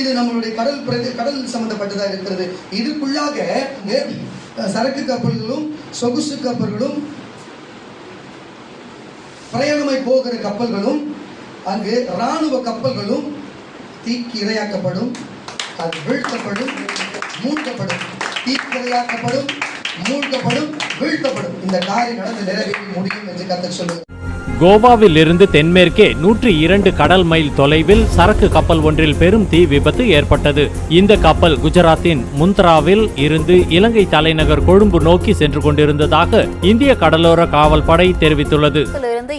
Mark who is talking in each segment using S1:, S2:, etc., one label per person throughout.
S1: இது நம்மளுடைய கடல் பிரதே கடல் சம்பந்தப்பட்டதாக இருக்கிறது. இதுக்குள்ளாக சரக்கு கப்பல்களும் சொகுசு கப்பல்களும் பிரயாணமாய் போகிற கப்பல்களும் அங்கு இராணுவ கப்பல்களும் தீக்கு இரையாக்கப்படும் அது வீழ்த்தப்படும் மூழ்கப்படும். தீக்கு இரையாக்கப்படும் மூழ்கப்படும் வீழ்த்தப்படும். இந்த காரியம் நடந்து நிறைவேறி முடியும் என்று கத்தர் சொல்லுங்கள்
S2: கோவாவில் இருந்து தென்மேற்கே நூற்றி இரண்டு கடல் மைல் தொலைவில் சரக்கு கப்பல் ஒன்றில் பெரும் தீ விபத்து ஏற்பட்டது. இந்த கப்பல் குஜராத்தின் முந்த்ராவில் இருந்து இலங்கை தலைநகர் கொழும்பு நோக்கி சென்று கொண்டிருந்ததாக இந்திய கடலோர காவல் படை தெரிவித்துள்ளது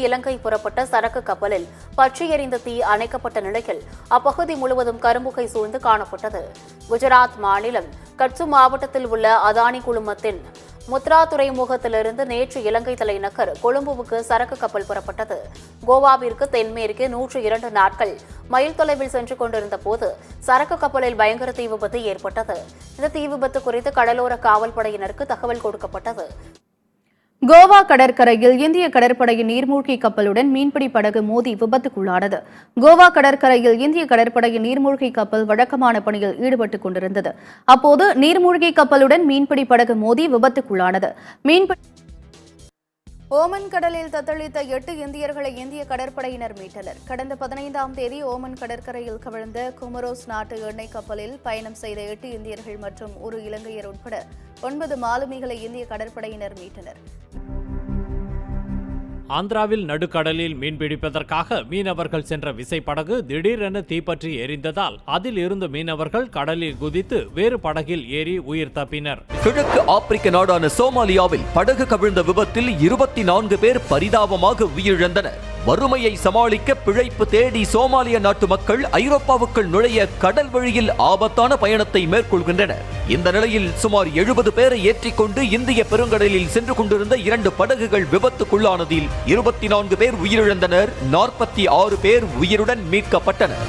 S3: இலங்கை புறப்பட்ட சரக்கு கப்பலில் பற்றி எறிந்த தீ அணைக்கப்பட்ட நிலையில் அப்பகுதி முழுவதும் கரும்புகை சூழ்ந்து காணப்பட்டது. குஜராத் மாநிலம் கட்சு மாவட்டத்தில் உள்ள அதானி குழுமத்தின் முத்ரா துறைமுகத்திலிருந்து நேற்று இலங்கை தலைநகர் கொழும்புவுக்கு சரக்கு கப்பல் புறப்பட்டது. கோவாவிற்கு தென்மேற்கே நூற்று இரண்டு நாட்கள் மைல் தொலைவில் சென்று கொண்டிருந்த போது சரக்கு கப்பலில் பயங்கர தீ விபத்து ஏற்பட்டது. இந்த தீ விபத்து குறித்து கடலோர காவல் படையினருக்கு தகவல் கொடுக்கப்பட்டது.
S4: கோவா கடற்கரையில் இந்திய கடற்படையின் நீர்மூழ்கி கப்பலுடன் மீன்பிடி படகு மோதி விபத்துக்குள்ளானது. கோவா கடற்கரையில் இந்திய கடற்படையின் நீர்மூழ்கி கப்பல் வழக்கமான பணியில் ஈடுபட்டுக் கொண்டிருந்தது. அப்போது நீர்மூழ்கி கப்பலுடன் மீன்பிடி படகு மோதி விபத்துக்குள்ளானது. மீன்பிடி ஓமன் கடலில் தத்தளித்த எட்டு இந்தியர்களை இந்திய கடற்படையினர் மீட்டனர். கடந்த பதினைந்தாம் தேதி ஓமன் கடற்கரையில் கவிழ்ந்த குமரோஸ் நாட்டு எண்ணெய் கப்பலில் பயணம் செய்த எட்டு இந்தியர்கள் மற்றும் ஒரு இலங்கையர் உட்பட ஒன்பது மாலுமிகளை இந்திய கடற்படையினர் மீட்டனர்.
S2: ஆந்திராவில் நடுக்கடலில் மீன்பிடிப்பதற்காக மீனவர்கள் சென்ற விசைப்படகு திடீரென தீப்பற்றி எரிந்ததால் அதில் இருந்த மீனவர்கள் கடலில் குதித்து வேறு படகில் ஏறி உயிர் தப்பினர்.
S5: கிழக்கு ஆப்பிரிக்க நாடான சோமாலியாவில் படகு கவிழ்ந்த விபத்தில் இருபத்தி நான்கு பேர் பரிதாபமாக உயிரிழந்தனர். வறுமையை சமாளிக்க பிழைப்பு தேடி சோமாலிய நாட்டு மக்கள் ஐரோப்பாவுக்குள் நுழைய கடல் வழியில் ஆபத்தான பயணத்தை மேற்கொள்கின்றனர். இந்த நிலையில் சுமார் எழுபது பேரை ஏற்றிக்கொண்டு இந்திய பெருங்கடலில் சென்று கொண்டிருந்த இரண்டு படகுகள் விபத்துக்குள்ளானதில் இருபத்தி நான்கு பேர் உயிரிழந்தனர் நாற்பத்தி ஆறு பேர் உயிருடன் மீட்கப்பட்டனர்.